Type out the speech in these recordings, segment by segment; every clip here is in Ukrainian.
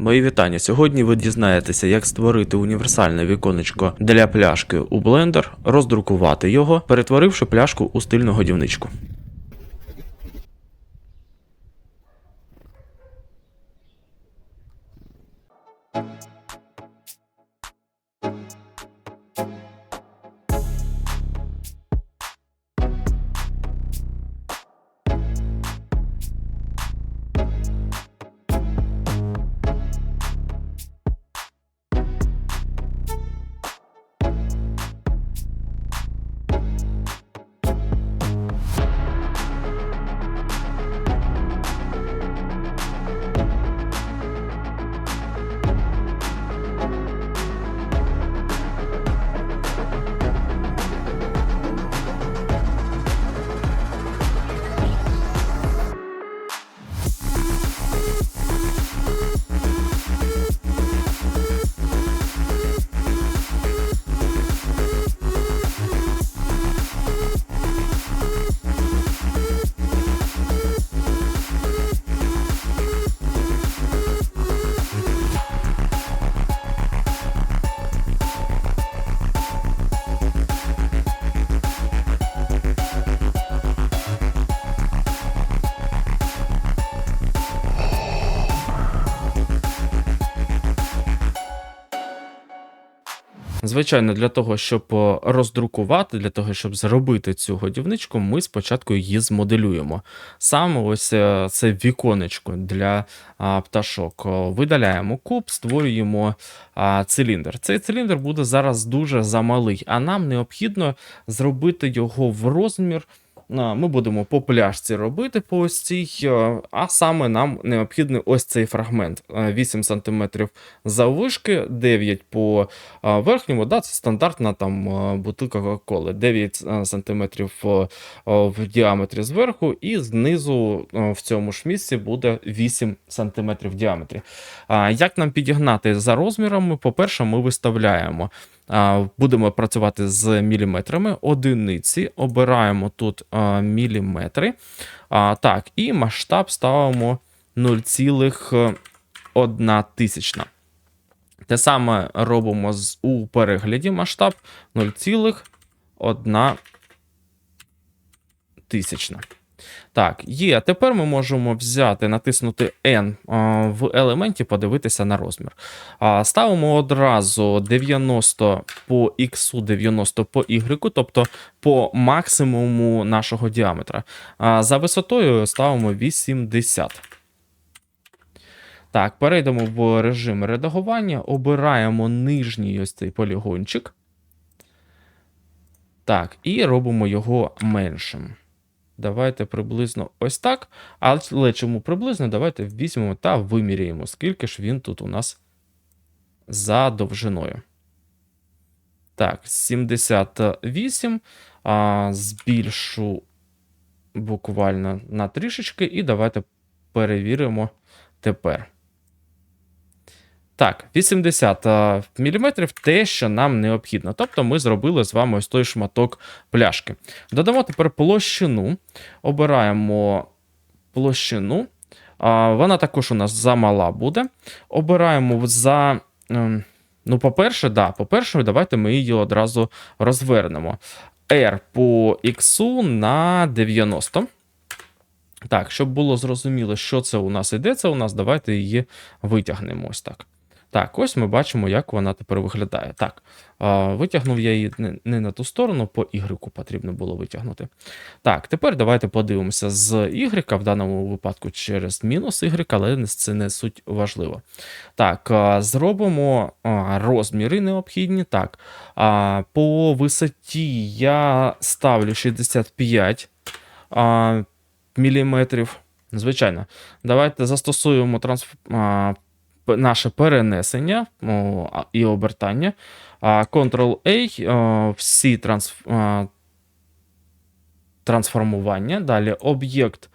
Мої вітання. Сьогодні ви дізнаєтеся, як створити універсальне віконечко для пляшки у Blender, роздрукувати його, перетворивши пляшку у стильну годівничку. Звичайно, для того, щоб е, роздрукувати, для того, щоб зробити цю годівничку, ми спочатку її змоделюємо. Саме ось е, це віконечко для пташок. Видаляємо куб, створюємо циліндр. Цей циліндр буде зараз дуже замалий, а нам необхідно зробити його в розмір. Ми будемо по пляшці робити по ось цій, а саме нам необхідний ось цей фрагмент. Е, 8 см заввишки, 9 по верхньому, да, це стандартна там бутилка Кока-Коли. 9 а, сантиметрів а, а, в діаметрі зверху, і знизу в цьому ж місці буде 8 сантиметрів в діаметрі. Як нам підігнати за розмірами? По-перше, ми виставляємо. Будемо працювати з міліметрами, одиниці, обираємо тут міліметри. Так, і масштаб ставимо 0,1 тисячна. Те саме робимо у перегляді масштаб 0,1 тисячна. Так, є. Тепер ми можемо взяти, натиснути N в елементі, подивитися на розмір. Ставимо одразу 90 по X, 90 по Y, тобто по максимуму нашого діаметра. За висотою ставимо 80. Так, перейдемо в режим редагування, обираємо нижній ось цей полігончик. Так, і робимо його меншим. Давайте приблизно ось так. Але чому приблизно? Давайте візьмемо та виміряємо, скільки ж він тут у нас за довжиною. Так, 78. А, збільшу буквально на трішечки, і давайте перевіримо тепер. Так, 80 мм те, що нам необхідно. Тобто ми зробили з вами ось той шматок пляшки. Додамо тепер площину. Обираємо площину. Вона також у нас замала буде. Обираємо за. ем, Ну, по-перше, да, по-перше, давайте ми її одразу розвернемо. R по X на 90. Так, щоб було зрозуміло, що це у нас іде, це у нас давайте її витягнемо ось так. Так, ось ми бачимо, як вона тепер виглядає. Так, витягнув я її не, на ту сторону, по Y потрібно було витягнути. Так, тепер давайте подивимося з Y, в даному випадку через мінус Y, але це не суть важливо. Так, зробимо розміри необхідні. Так, по висоті я ставлю 65 міліметрів. Звичайно, давайте застосуємо трансф... наше перенесення о, і обертання. А, Ctrl-A, всі транс... а, трансформування. Далі об'єкт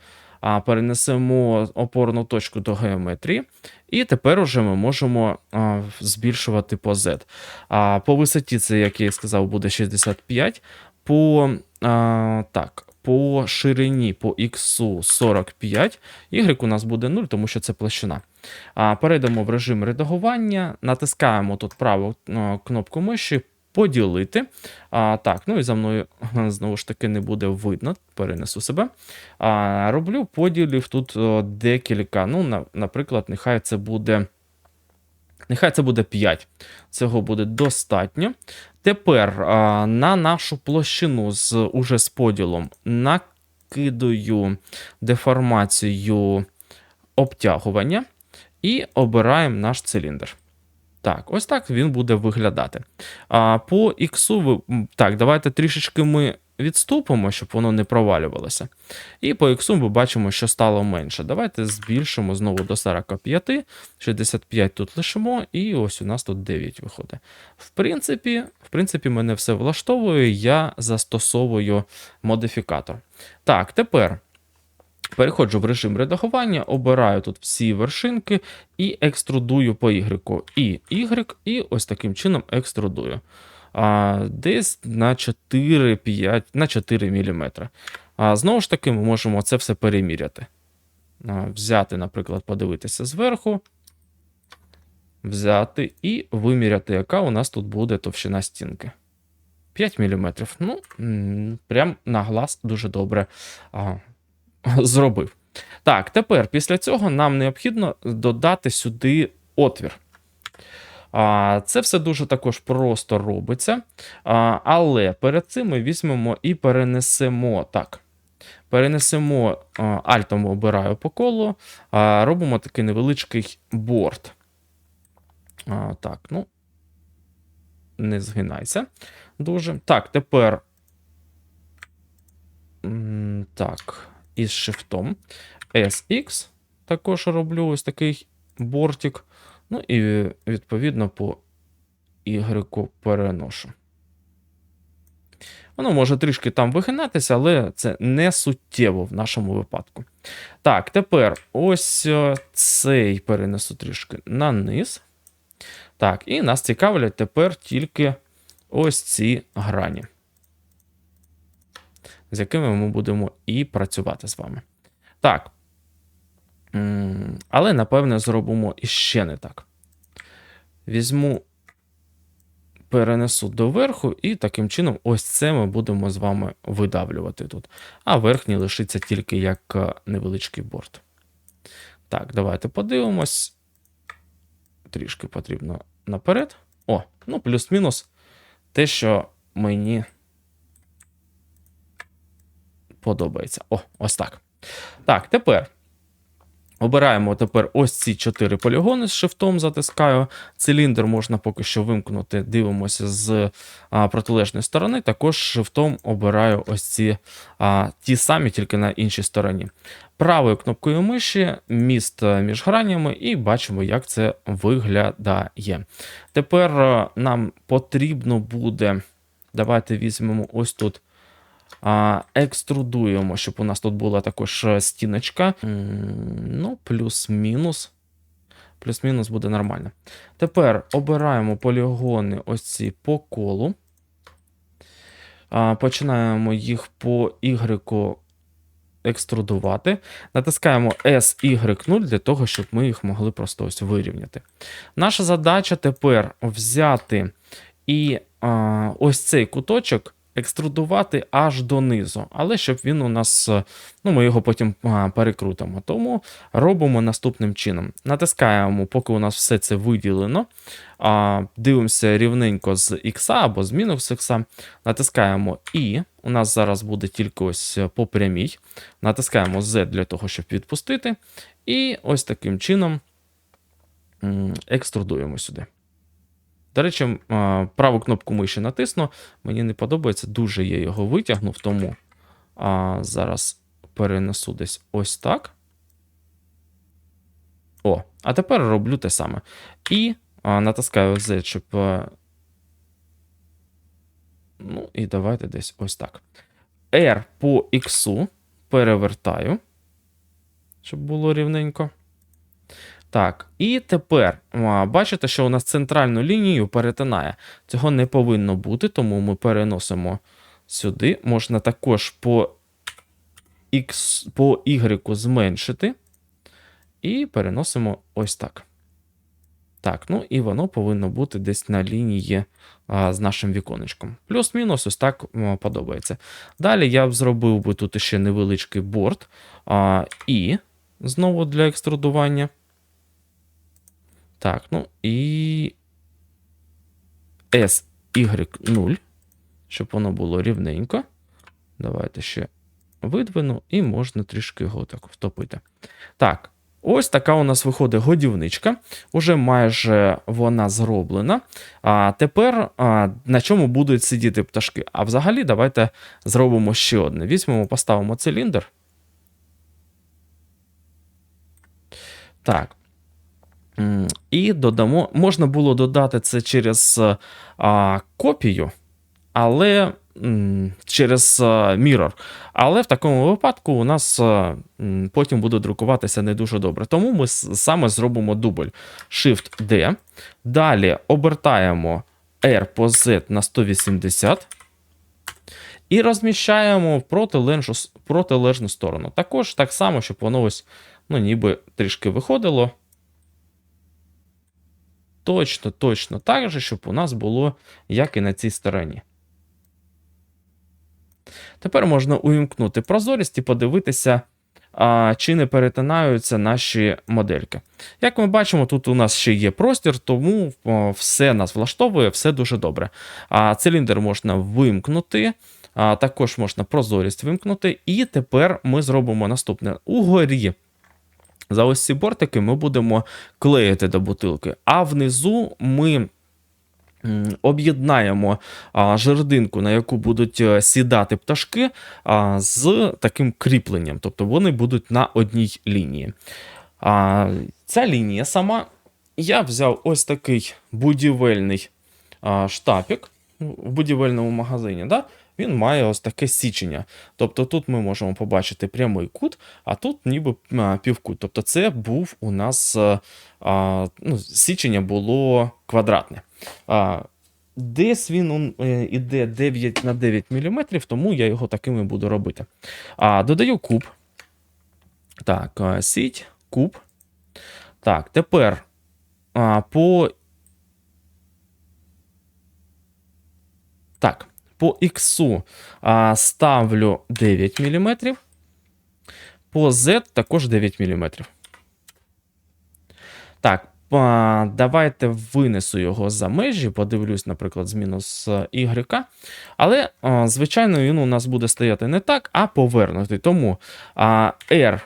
перенесемо опорну точку до геометрії. І тепер уже ми можемо а, збільшувати по Z. А, по висоті це, як я і сказав, буде 65. По, а, так, по ширині по x 45, y у нас буде 0, тому що це площина. Перейдемо в режим редагування, натискаємо тут праву е, кнопку миші. Поділити. А, Так, ну і за мною знову ж таки не буде видно, перенесу себе. А, Роблю поділів тут декілька. Ну, на, Наприклад, нехай це буде. Нехай це буде 5. Цього буде достатньо. Тепер а, на нашу площину з уже з поділом накидаю деформацію обтягування і обираємо наш циліндр. Так, ось так він буде виглядати. А по X, так, давайте трішечки ми відступимо, щоб воно не провалювалося. І по X ми бачимо, що стало менше. Давайте збільшимо знову до 45, 65 тут лишимо, і ось у нас тут 9 виходить. В принципі, в принципі, мене все влаштовує, я застосовую модифікатор. Так, тепер. Переходжу в режим редагування, обираю тут всі вершинки і екструдую по Y. І Y, і ось таким чином екструдую. А, Десь на 4-5, на 4 мм. А, Знову ж таки, ми можемо це все переміряти. А, Взяти, наприклад, подивитися зверху. Взяти і виміряти, яка у нас тут буде товщина стінки. 5 мм. Ну, прям на глаз дуже добре. А, зробив. Так, тепер після цього нам необхідно додати сюди отвір. Це все дуже також просто робиться. Але перед цим ми візьмемо і перенесемо так. Перенесемо альтом обираю по колу, робимо такий невеличкий борт. Так, ну, не згинайся дуже. Так, тепер. Так із шифтом. SX також роблю ось такий бортик. Ну і відповідно по Y переношу. Воно може трішки там вигинатися, але це не суттєво в нашому випадку. Так, тепер ось е, цей перенесу трішки на низ. Так, і нас цікавлять тепер тільки ось ці грані з якими ми будемо і працювати з вами. Так. Але, напевне, зробимо іще не так. Візьму, перенесу доверху, і таким чином, ось це ми будемо з вами видавлювати тут. А верхній лишиться тільки як е, невеличкий борт. Так, давайте подивимось. Трішки потрібно наперед. О, ну, плюс-мінус те, що мені подобається. О, ось так. Так, тепер. Обираємо тепер ось ці чотири полігони з шифтом затискаю. Циліндр можна поки що вимкнути, дивимося з а, протилежної сторони. Також шифтом обираю ось ці а, ті самі, тільки на іншій стороні. Правою кнопкою миші, міст між гранями, і бачимо, як це виглядає. Тепер нам потрібно буде. Давайте візьмемо ось тут. Екструдуємо, щоб у нас тут була також е, стіночка. Ну, плюс-мінус. Плюс-мінус буде нормально. Тепер обираємо полігони ось ці по колу. Починаємо їх по Y екструдувати. Натискаємо SY0 для того, щоб ми їх могли просто ось вирівняти. Наша задача тепер взяти і ось цей куточок екструдувати аж донизу, але щоб він у нас, е, ну ми його потім перекрутимо. Тому робимо наступним чином. Натискаємо, поки у нас все це виділено. Дивимося рівненько з X або з мінус X. Натискаємо І. У нас зараз буде тільки ось по прямій. Натискаємо Z для того, щоб відпустити. І ось таким чином екструдуємо сюди. До речі, праву кнопку миші натисну. Мені не подобається, дуже я його витягнув, тому а, зараз перенесу десь ось так. О, а тепер роблю те саме. І а, натискаю Z, щоб. Ну, і давайте десь ось так. R по X перевертаю, щоб було рівненько. Так, і тепер бачите, що у нас центральну лінію перетинає. Цього не повинно бути, тому ми переносимо сюди. Можна також по X, по Y зменшити. І переносимо ось так. Так, ну і воно повинно бути десь на лінії а, з нашим віконечком. Плюс-мінус, ось так м, подобається. Далі я б зробив би тут ще невеличкий борт. А, і знову для екструдування. Так, ну і SY0, щоб воно було рівненько. Давайте ще видвину, і можна трішки його так втопити. Так, ось така у нас виходить годівничка. Уже майже вона зроблена. А тепер а, на чому будуть сидіти пташки? А взагалі, давайте зробимо ще одне. Візьмемо, поставимо циліндр. Так. І додамо. Можна було додати це через а, копію, але через а, Mirror. Але в такому випадку у нас потім буде друкуватися не дуже добре. Тому ми саме зробимо дубль Shift-D. Далі обертаємо R по Z на 180. І розміщаємо в протилежну, протилежну сторону. Також так само, щоб воно ось, ну, ніби трішки виходило. Точно, точно так же, щоб у нас було, як і на цій стороні. Тепер можна увімкнути прозорість і подивитися, а, чи не перетинаються наші модельки. Як ми бачимо, тут у нас ще є простір, тому все нас влаштовує, все дуже добре. А, циліндр можна вимкнути, а, також можна прозорість вимкнути. І тепер ми зробимо наступне. Угорі за ось ці бортики ми будемо клеїти до бутилки, а внизу ми. Об'єднаємо жердинку, на яку будуть е, сідати пташки, з таким кріпленням, тобто вони будуть на одній лінії. Ця лінія сама. Я взяв ось такий будівельний штапік в будівельному магазині. Да? Він має ось таке січення. Тобто тут ми можемо побачити прямий кут, а тут ніби півкут. Тобто це був у нас а, а, ну, січення було квадратне. А, Десь він е, іде 9 на 9 мм, тому я його таким і буду робити. А, додаю куб. Так, а, сіть, куб. Так, тепер а, по. Так, по X ставлю 9 мм. По Z також 9 мм. Так, давайте винесу його за межі, подивлюсь, наприклад, з мінус е, Y. Але, звичайно, він у нас буде стояти не так, а повернутий. Тому R,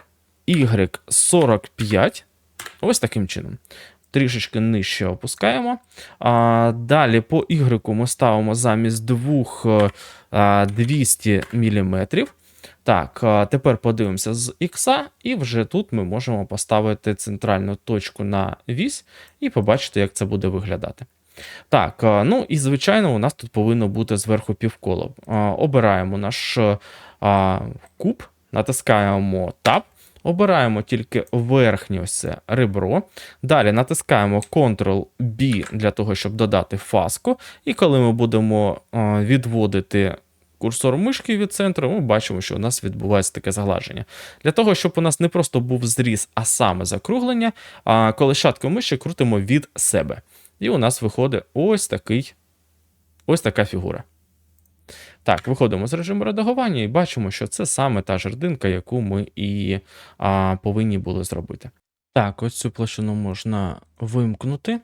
Y 45. Ось таким чином. Трішечки нижче опускаємо. А, далі по Y ми ставимо замість двох е, а, 200 мм. Так, тепер подивимося з X, і вже тут ми можемо поставити центральну точку на вісь і побачити, як це буде виглядати. Так, ну і звичайно, у нас тут повинно бути зверху півколо. Обираємо наш куб, натискаємо Tab, обираємо тільки верхнє ось це ребро. Далі натискаємо Ctrl-B для того, щоб додати фаску. І коли ми будемо відводити курсор мишки від центру, ми бачимо, що у нас відбувається таке зглаження. Для того, щоб у нас не просто був зріз, а саме закруглення, а колишаткою миші крутимо від себе. І у нас виходить ось такий, ось така фігура. Так, виходимо з режиму редагування і бачимо, що це саме та жердинка, яку ми і а, повинні були зробити. Так, ось цю площину можна вимкнути.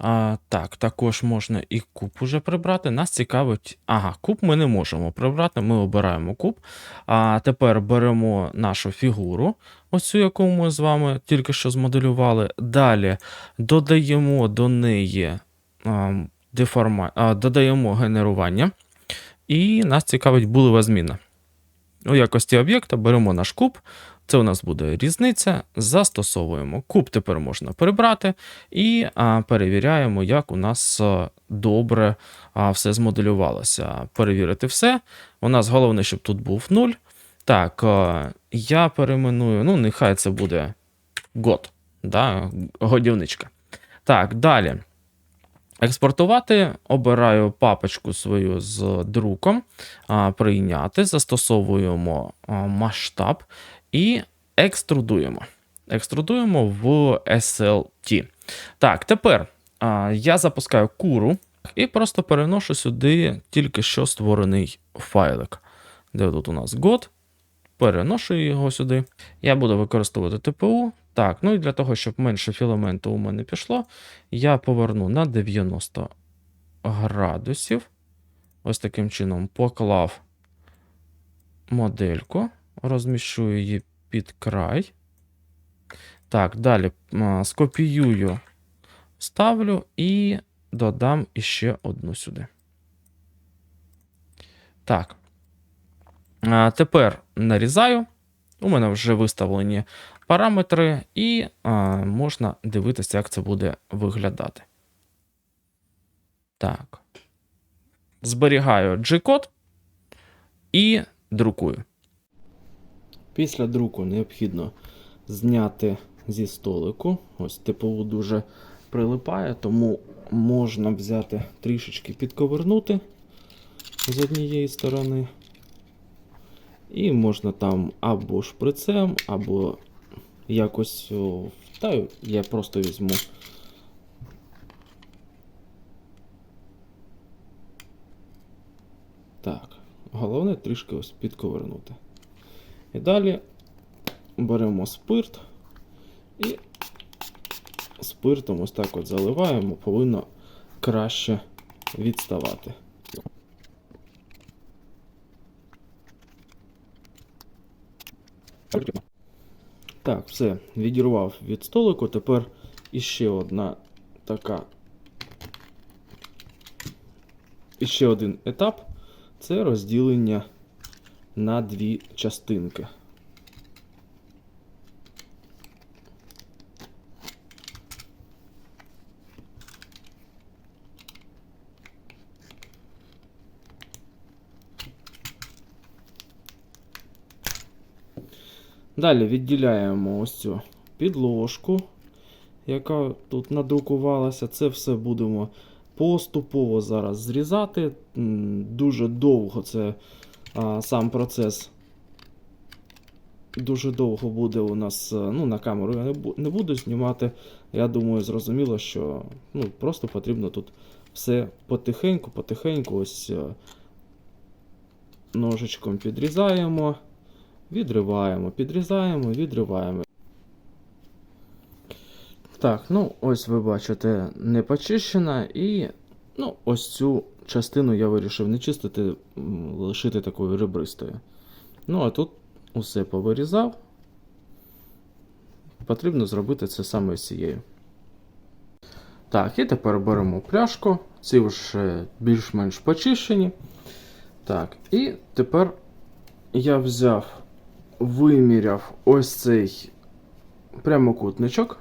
А, так, також можна і куб уже прибрати. Нас цікавить. Ага, куб ми не можемо прибрати. Ми обираємо куб. А тепер беремо нашу фігуру, ось яку ми з вами тільки що змоделювали. Далі додаємо до неї а, деформа... а, додаємо генерування. І нас цікавить булева зміна. У якості об'єкта беремо наш куб. Це у нас буде різниця. Застосовуємо. Куб тепер можна прибрати і перевіряємо, як у нас добре а, все змоделювалося. Перевірити все. У нас головне, щоб тут був 0. Так, а, я перейменую, ну, нехай це буде год, да, годівничка. Так, далі. Експортувати обираю папочку свою з друком, прийняти, застосовуємо масштаб і екструдуємо. Екструдуємо в SLT. Так, тепер я запускаю куру і просто переношу сюди тільки що створений файлик. Де тут у нас God. Переношую його сюди. Я буду використовувати ТПУ. Так, ну і для того, щоб менше філаменту у мене пішло, я поверну на 90 градусів. Ось таким чином поклав модельку, розміщую її під край. Так, далі скопіюю, ставлю і додам іще одну сюди. Так. Тепер нарізаю. У мене вже виставлені параметри, і можна дивитися, як це буде виглядати. Так. Зберігаю G-код і друкую. Після друку необхідно зняти зі столику. Ось ТПУ дуже прилипає, тому можна взяти трішечки підковернути з однієї сторони. І можна там або шприцем, або якось. Та я просто візьму. Так, головне трішки ось підковернути. І далі беремо спирт і спиртом ось так от заливаємо, повинно краще відставати. Так, все, відірвав від столику. Тепер іще одна така. Іще один етап це розділення на дві частинки. Далі відділяємо ось цю підложку, яка тут надрукувалася. Це все будемо поступово зараз зрізати. Дуже довго це а, сам процес. Дуже довго буде у нас, е, ну, на камеру я не буду знімати. Я думаю, зрозуміло, що ну, просто потрібно тут все потихеньку, потихеньку ось е, ножичком підрізаємо. Відриваємо, підрізаємо, відриваємо. Так, ну ось ви бачите, не почищена, і ну, ось цю частину я вирішив не чистити, лишити такою ребристою. Ну, а тут усе повирізав. Потрібно зробити це саме з цією. Так, і тепер беремо пляшку. Ці вже більш-менш почищені. Так, і тепер я взяв виміряв ось цей прямокутничок,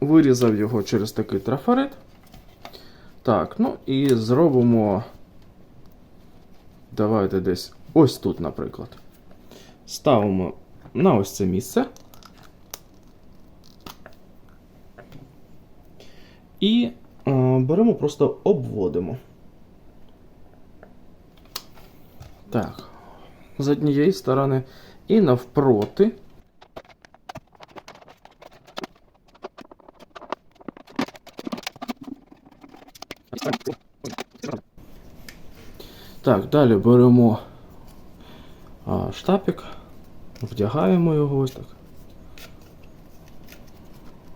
вирізав його через такий трафарет. Так, ну і зробимо. Давайте десь ось тут, наприклад. Ставимо на ось це місце. І е, беремо, просто обводимо. Так з однієї сторони і навпроти. Так, далі беремо а, штапик, вдягаємо його ось так.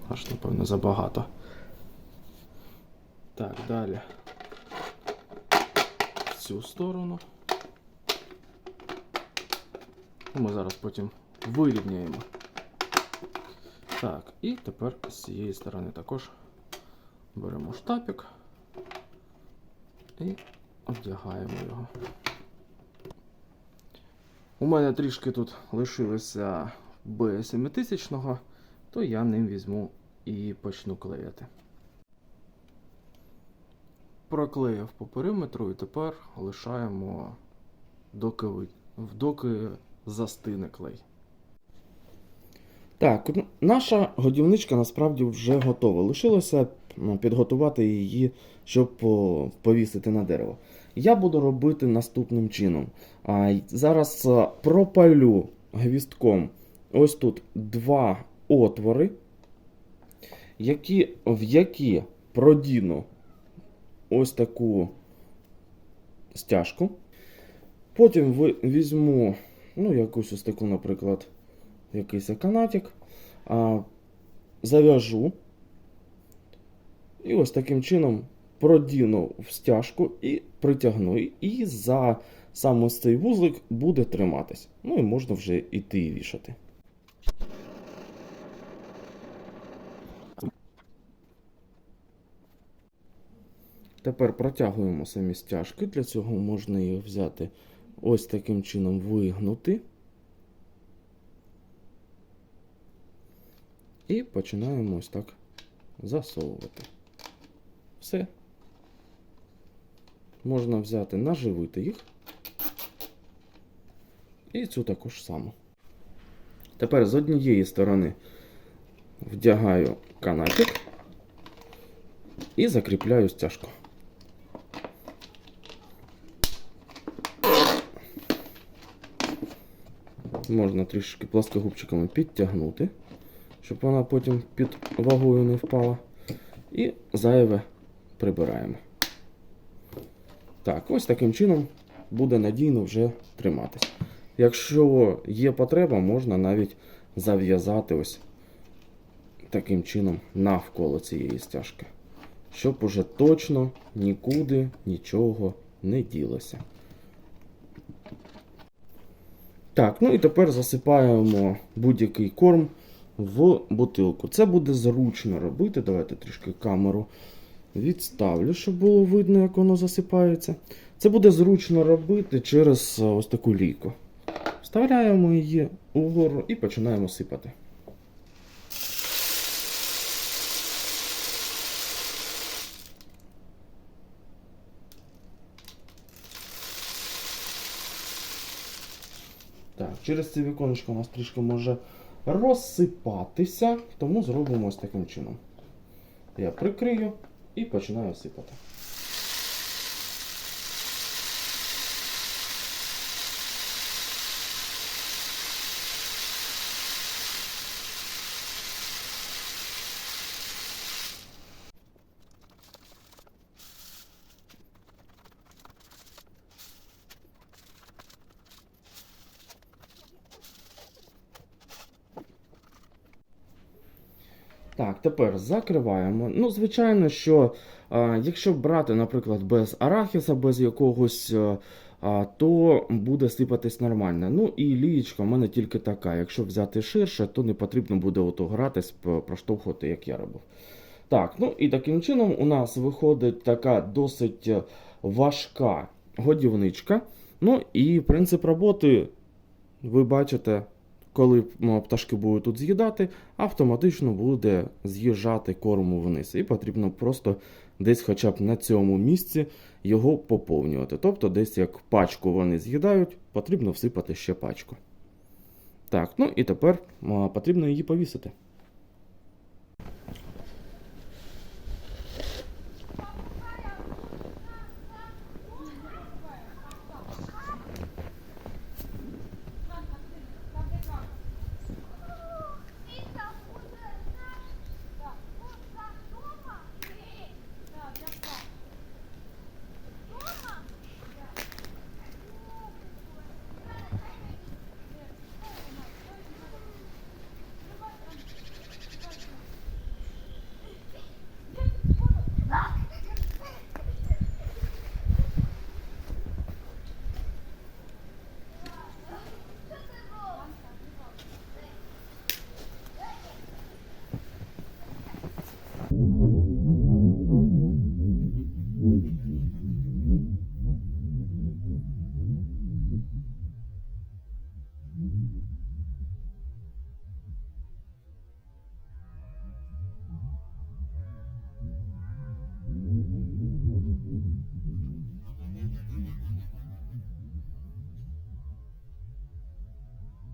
Аж, напевно, забагато. Так, далі в цю сторону. Ми зараз потім вирівняємо. Так, і тепер з цієї сторони також беремо штапик і одягаємо його. У мене трішки тут лишилося B7000, то я ним візьму і почну клеїти. Проклеїв по периметру і тепер лишаємо доки, доки застине клей. Так, ну, наша годівничка насправді вже готова. Лишилося підготувати її, щоб повісити на дерево. Я буду робити наступним чином. Зараз пропалю гвістком ось тут два отвори, які, в які продіну ось таку стяжку. Потім візьму, ну, якусь ось таку, наприклад, якийсь канатик, а, зав'яжу. І ось таким чином продіну в стяжку і притягну. І за сам ось цей вузлик буде триматись. Ну і можна вже іти і вішати. Тепер протягуємо самі стяжки. Для цього можна їх взяти ось таким чином вигнути. І починаємо ось так засовувати. Все. Можна взяти, наживити їх. І цю також саму. Тепер з однієї сторони вдягаю канатик і закріпляю стяжку. Можна трішки плоскогубчиками підтягнути щоб вона потім під вагою не впала. І зайве прибираємо. Так, ось таким чином буде надійно вже триматись. Якщо є потреба, можна навіть зав'язати ось таким чином навколо цієї стяжки. Щоб уже точно нікуди нічого не ділося. Так, ну і тепер засипаємо будь-який корм в бутилку. Це буде зручно робити. Давайте трішки камеру відставлю, щоб було видно, як воно засипається. Це буде зручно робити через е, ось таку лійку. Вставляємо її угору і починаємо сипати. Так, через це віконечко у нас трішки може розсипатися, тому зробимо ось таким чином. Я прикрию і починаю сипати. Так, тепер закриваємо. Ну, звичайно, що а, якщо брати, наприклад, без арахіса, без якогось, а, а, то буде сипатись нормально. Ну і лієчка в мене тільки така. Якщо взяти ширше, то не потрібно буде ото гратись, проштовхувати, як я робив. Так, ну і таким чином у нас виходить така досить е, важка годівничка. Ну і принцип роботи, ви бачите, коли пташки будуть тут з'їдати, автоматично буде з'їжджати корму вниз. І потрібно просто десь хоча б на цьому місці його поповнювати. Тобто, десь як пачку вони з'їдають, потрібно всипати ще пачку. Так, ну і тепер потрібно її повісити.